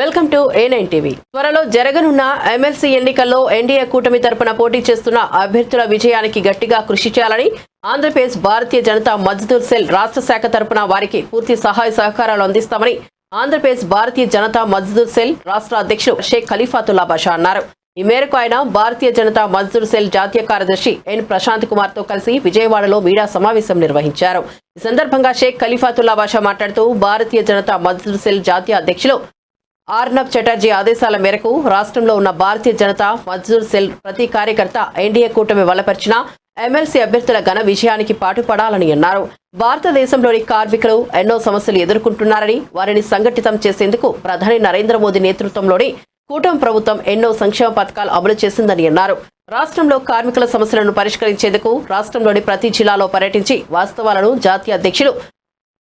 Welcome to A9 TV. త్వరలో జరగనున్న MLC ఎన్నికల్లో ఎన్డీఏ కూటమి తరపున పోటీ చేస్తున్న అభ్యర్థుల విజయానికి గట్టిగా కృషి చేయాలని ఆంధ్రప్రదేశ్ భారతీయ జనతా మజ్దూర్ సెల్ రాష్ట్ర శాఖ తరపున వారికి పూర్తి సహాయ సహకారాలు అందిస్తామని ఆంధ్రప్రదేశ్ భారతీయ జనతా మజ్దూర్ సెల్ రాష్ట్ర అధ్యక్షుడు షేక్ ఖలీఫాతుల్లా బాషా అన్నారు. ఈ మేరకు ఆయన భారతీయ జనతా మజ్దూర్ సెల్ జాతీయ కార్యదర్శి ఎన్ ప్రశాంత్ కుమార్తో కలిసి విజయవాడలో మీడియా సమావేశం నిర్వహించారు. ఈ సందర్భంగా షేక్ ఖలీఫాతుల్లా బాషా మాట్లాడుతూ భారతీయ జనతా మజ్దూర్ సెల్ జాతీయ అధ్యక్షులు ఆర్నబ్ చటర్జీ ఆదేశాల మేరకు రాష్ట్రంలో ఉన్న భారతీయ జనతా మజ్దూర్ సెల్ ప్రతి కార్యకర్త ఎన్డీఏ కూటమి వలపరిచిన ఎమ్మెల్సీ అభ్యర్థుల ఘన విజయానికి పాటుపడాలని అన్నారు. భారతదేశంలోని కార్మికులు ఎన్నో సమస్యలు ఎదుర్కొంటున్నారని వారిని సంఘటితం చేసేందుకు ప్రధాని నరేంద్ర మోదీ నేతృత్వంలోని కూటమి ప్రభుత్వం ఎన్నో సంక్షేమ పథకాలు అమలు చేసిందని అన్నారు. రాష్ట్రంలో కార్మికుల సమస్యలను పరిష్కరించేందుకు రాష్ట్రంలోని ప్రతి జిల్లాలో పర్యటించి వాస్తవాలను జాతీయ అధ్యక్షులు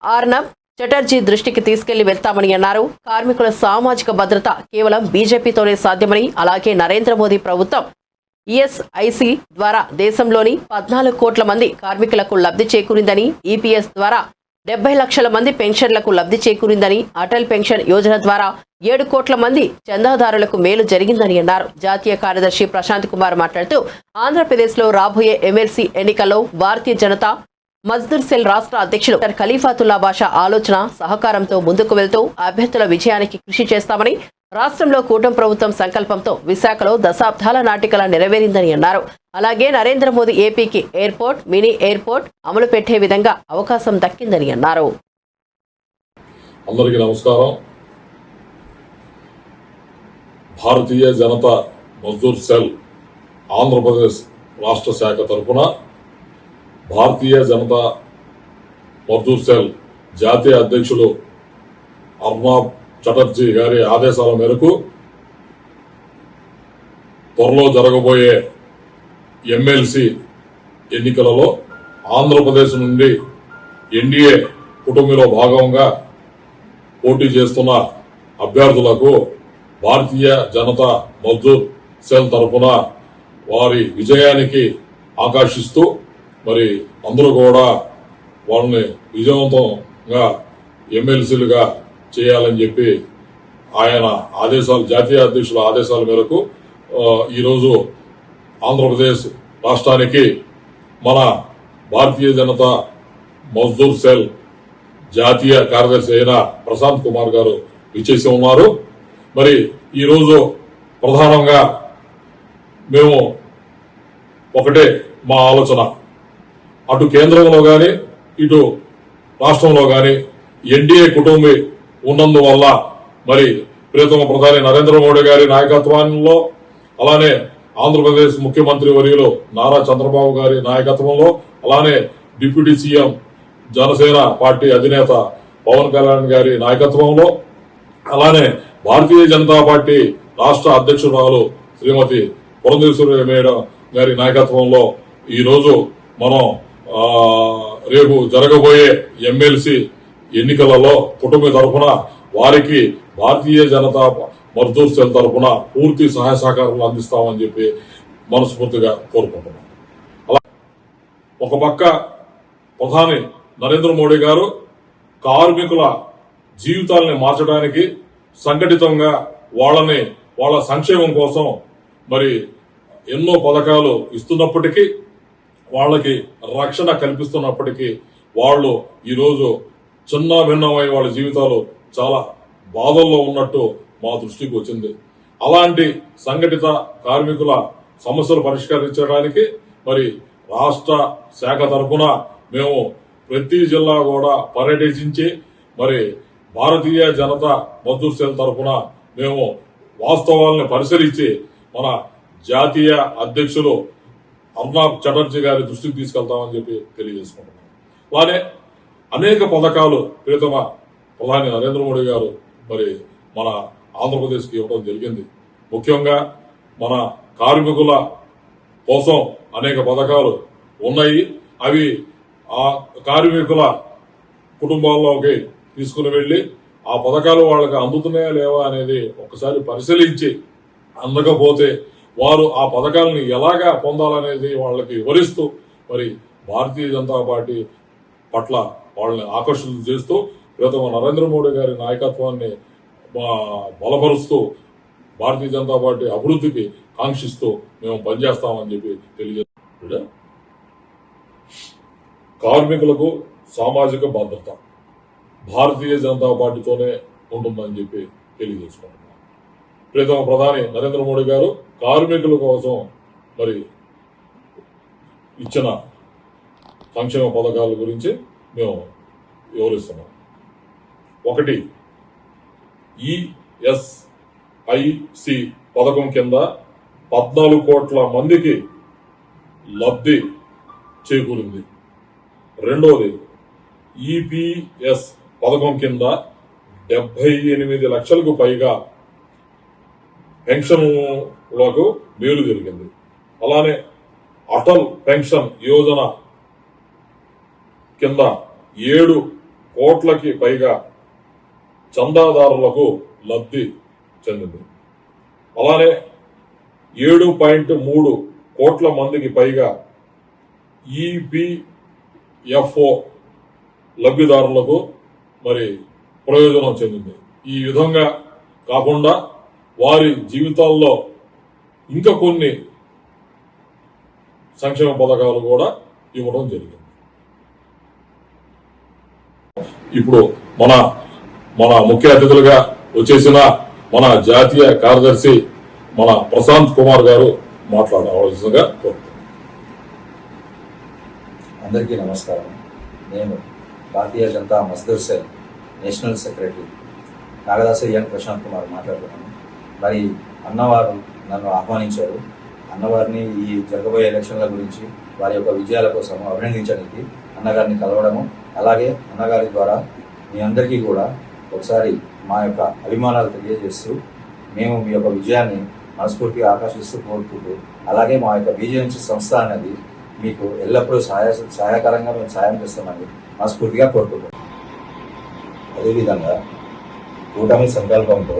ఆర్నబ్ చటర్జీ దృష్టికి తీసుకెళ్ళి వెళ్తామని అన్నారు. కార్మికుల సామాజిక భద్రత కేవలం బీజేపీతోనే సాధ్యమని అలాగే నరేంద్ర మోదీ ప్రభుత్వం ఈఎస్ఐసి ద్వారా దేశంలోని పద్నాలుగు కోట్ల మంది కార్మికులకు లబ్ధి చేకూరిందని ఈపీఎస్ ద్వారా డెబ్బై లక్షల మంది పెన్షన్లకు లబ్ధి చేకూరిందని అటల్ పెన్షన్ యోజన ద్వారా ఏడు కోట్ల మంది చందాదారులకు మేలు జరిగిందని అన్నారు. జాతీయ కార్యదర్శి ప్రశాంత్ కుమార్ మాట్లాడుతూ ఆంధ్రప్రదేశ్లో రాబోయే ఎమ్మెల్సీ ఎన్నికల్లో భారతీయ జనతా మజ్దూర్ సెల్ రాష్ట్ర అధ్యక్షుడు డాక్టర్ ఖలీఫాతుల్లా బాషా ఆలోచన సహకారంతో ముందుకు వెళ్తూ అభ్యర్థుల విజయానికి కృషి చేస్తామని రాష్ట్రంలో కూటమి ప్రభుత్వం సంకల్పంతో విశాఖలో దశాబ్దాల నాటికల నెరవేరిందని అన్నారు. అలాగే నరేంద్ర మోదీ ఏపీకి ఎయిర్పోర్ట్ మినీ ఎయిర్పోర్ట్ అమలు పెట్టే విధంగా అవకాశం దక్కిందని అన్నారు. అందరికీ నమస్కారం. భారతీయ జనతా మజ్దూర్ సెల్ ఆంధ్రప్రదేశ్ రాష్ట్ర శాఖ తరఫున భారతీయ జనతా మజ్దూర్ సెల్ జాతీయ అధ్యక్షులు అర్నాబ్ చటర్జీ గారి ఆదేశాల మేరకు త్వరలో జరగబోయే ఎమ్మెల్సీ ఎన్నికలలో ఆంధ్రప్రదేశ్ నుండి ఎన్డీఏ కుటుంబంలో భాగంగా పోటీ చేస్తున్న అభ్యర్థులకు భారతీయ జనతా మజ్దూర్ సెల్ తరఫున వారి విజయానికి ఆకాశిస్తూ మరి అందరూ కూడా వాళ్ళని విజయవంతంగా ఎమ్మెల్సీలుగా చేయాలని చెప్పి ఆయన ఆదేశాలు జాతీయ అధ్యక్షుల ఆదేశాల మేరకు ఈరోజు ఆంధ్రప్రదేశ్ రాష్ట్రానికి మన భారతీయ జనతా మజ్దూర్ సెల్ జాతీయ కార్యదర్శి అయిన ప్రశాంత్ కుమార్ గారు విచ్చేసి ఉన్నారు. మరి ఈరోజు ప్రధానంగా మేము ఒకటే మా ఆలోచన. అటు కేంద్రంలో కానీ ఇటు రాష్ట్రంలో కానీ ఎన్డీఏ కుటుంబీ ఉన్నందువల్ల మరి ప్రియతమ ప్రధాని నరేంద్ర మోడీ గారి నాయకత్వంలో అలానే ఆంధ్రప్రదేశ్ ముఖ్యమంత్రి వర్యులు నారా చంద్రబాబు గారి నాయకత్వంలో అలానే డిప్యూటీ సీఎం జనసేన పార్టీ అధినేత పవన్ కళ్యాణ్ గారి నాయకత్వంలో అలానే భారతీయ జనతా పార్టీ రాష్ట్ర అధ్యక్షురాలు శ్రీమతి పురంధేశ్వరి మేడం గారి నాయకత్వంలో ఈరోజు మనం రేపు జరగబోయే ఎమ్మెల్సీ ఎన్నికలలో కుటుంబ తరఫున వారికి భారతీయ జనతా మజ్దూర్ సెల్ తరఫున పూర్తి సహాయ సహకారాలు అందిస్తామని చెప్పి మనస్ఫూర్తిగా కోరుకుంటున్నాం. అలా ఒక పక్క ప్రధాని నరేంద్ర మోడీ గారు కార్మికుల జీవితాలని మార్చడానికి సంఘటితంగా వాళ్ళని వాళ్ళ సంక్షేమం కోసం మరి ఎన్నో పథకాలు ఇస్తున్నప్పటికీ వాళ్ళకి రక్షణ కల్పిస్తున్నప్పటికీ వాళ్ళు ఈరోజు చిన్న భిన్నమై వాళ్ళ జీవితాలు చాలా బాధల్లో ఉన్నట్టు మా దృష్టికి వచ్చింది. అలాంటి సంఘటిత కార్మికుల సమస్యలు పరిష్కరించడానికి మరి రాష్ట్ర శాఖ తరఫున మేము ప్రతి జిల్లా కూడా పర్యటించి మరి భారతీయ జనతా మజ్దూర్ సెల్ తరఫున మేము వాస్తవాలను పరిశీలించి మన జాతీయ అధ్యక్షులు అర్నాబ్ చటర్జీ గారి దృష్టికి తీసుకెళ్తామని చెప్పి తెలియజేసుకుంటున్నాను. అలానే అనేక పథకాలు ప్రియతమ ప్రధాని నరేంద్ర మోడీ గారు మరి మన ఆంధ్రప్రదేశ్కి ఇవ్వడం జరిగింది. ముఖ్యంగా మన కార్మికుల కోసం అనేక పథకాలు ఉన్నాయి. అవి ఆ కార్మికుల కుటుంబాల్లోకి తీసుకుని వెళ్ళి ఆ పథకాలు వాళ్ళకి అందుతున్నాయా లేవా అనేది ఒకసారి పరిశీలించి అందకపోతే వారు ఆ పథకాలను ఎలాగా పొందాలనేది వాళ్ళకి వివరిస్తూ మరి భారతీయ జనతా పార్టీ పట్ల వాళ్ళని ఆకర్షణ చేస్తూ ప్రథమ నరేంద్ర మోడీ గారి నాయకత్వాన్ని బలపరుస్తూ భారతీయ జనతా పార్టీ అభివృద్ధికి కాంక్షిస్తూ మేము పనిచేస్తామని చెప్పి తెలియజేస్తాం కార్మికులకు సామాజిక భద్రత భారతీయ జనతా పార్టీతోనే ఉంటుందని చెప్పి తెలియజేసుకుంటున్నాం ప్రీతమ ప్రధాని నరేంద్ర మోడీ గారు కార్మికుల కోసం మరి ఇచ్చిన సంక్షేమ పథకాల గురించి మేము వివరిస్తున్నాం. ఒకటి ఈఎస్ఐసి పథకం కింద పద్నాలుగు కోట్ల మందికి లబ్ధి చేకూరింది. రెండోది ఈపీఎస్ పథకం కింద డెబ్బై ఎనిమిది లక్షలకు పైగా పెన్షన్లకు మేలు జరిగింది. అలానే అటల్ పెన్షన్ యోజన కింద ఏడు కోట్లకి పైగా చందాదారులకు లబ్ధి చెందింది. అలానే ఏడు పాయింట్ మూడు కోట్ల మందికి పైగా ఈపీఎఫ్ఓ లబ్ధిదారులకు మరి ప్రయోజనం చెందింది. ఈ విధంగా కాకుండా వారి జీవితాల్లో ఇంకా కొన్ని సంక్షేమ పథకాలు కూడా ఇవ్వడం జరిగింది. ఇప్పుడు మన మన ముఖ్య అతిథులుగా వచ్చేసిన మన జాతీయ కార్యదర్శి మన ప్రశాంత్ కుమార్ గారు మాట్లాడవలసిందిగా కోరుతున్నాను. అందరికీ నమస్కారం. నేను Bharatiya Janata Mazdoor cell national secretary Nagadasa N Prashanth Kumar మాట్లాడుతున్నాను. మరి అన్నవారు నన్ను ఆహ్వానించారు. అన్నవారిని ఈ జరగబోయే ఎలక్షన్ల గురించి వారి యొక్క విజయాల కోసం అభినందించడానికి అన్నగారిని కలవడము అలాగే అన్నగారి ద్వారా మీ అందరికీ కూడా ఒకసారి మా యొక్క అభిమానాలు తెలియజేస్తూ మేము మీ యొక్క విజయాన్ని మనస్ఫూర్తిగా ఆకర్షిస్తూ కోరుకుంటూ అలాగే మా యొక్క బీజేఎంసీ సంస్థ అనేది మీకు ఎల్లప్పుడూ సహాయ సహాయకరంగా మేము సాయం చేస్తామని మనస్ఫూర్తిగా కోరుకుంటున్నాం. అదేవిధంగా కూటమి సంకల్పంతో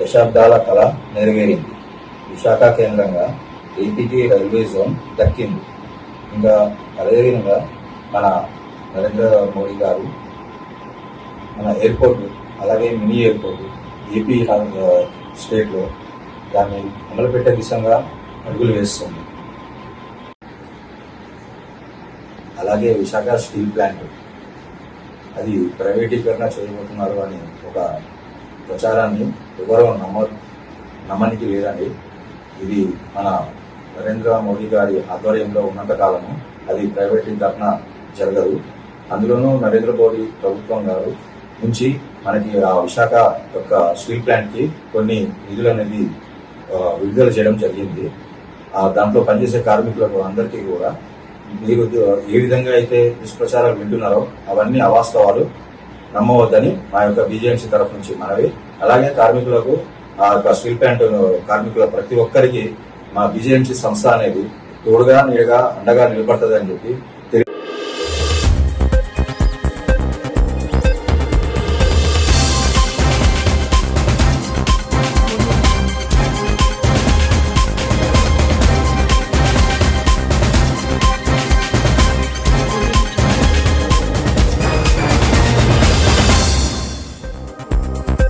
దశాబ్దాల కళ నెరవేరింది. విశాఖ కేంద్రంగా ఏపీటీ రైల్వే జోన్ దక్కింది. ఇంకా అదేవిధంగా మన నరేంద్ర మోడీ గారు మన ఎయిర్పోర్ట్ అలాగే మినీ ఎయిర్పోర్ట్ ఏపీ స్టేట్లో దాన్ని అమలుపెట్టే దిశగా అడుగులు వేస్తుంది. అలాగే విశాఖ స్టీల్ ప్లాంట్. అది ప్రైవేటీకరణ చేయబోతున్నారు అని ఒక ప్రచారాన్ని ఎవరో నమ్మ నమ్మనికి లేదండి. ఇది మన నరేంద్ర మోడీ గారి ఆధ్వర్యంలో ఉన్నంత కాలము అది ప్రైవేటీకరణ జరగదు. అందులోనూ నరేంద్ర మోడీ ప్రభుత్వం గారు నుంచి మనకి ఆ విశాఖ యొక్క స్టీల్ ప్లాంట్కి కొన్ని నిధులు అనేది విడుదల చేయడం జరిగింది. ఆ దాంట్లో పనిచేసే కార్మికులకు అందరికీ కూడా మీరు ఏ విధంగా అయితే దుష్ప్రచారాలు వింటున్నారో అవన్నీ అవాస్తవాలు. నమ్మవద్దని మా యొక్క బీజేఎంసీ తరఫు నుంచి మనవి. అలాగే కార్మికులకు ఆ యొక్క స్టీల్ ప్లాంట్ కార్మికుల ప్రతి ఒక్కరికి మా బీజేఎంసీ సంస్థ అనేది తోడుగా నీడగా అండగా నిలబడుతుందని చెప్పి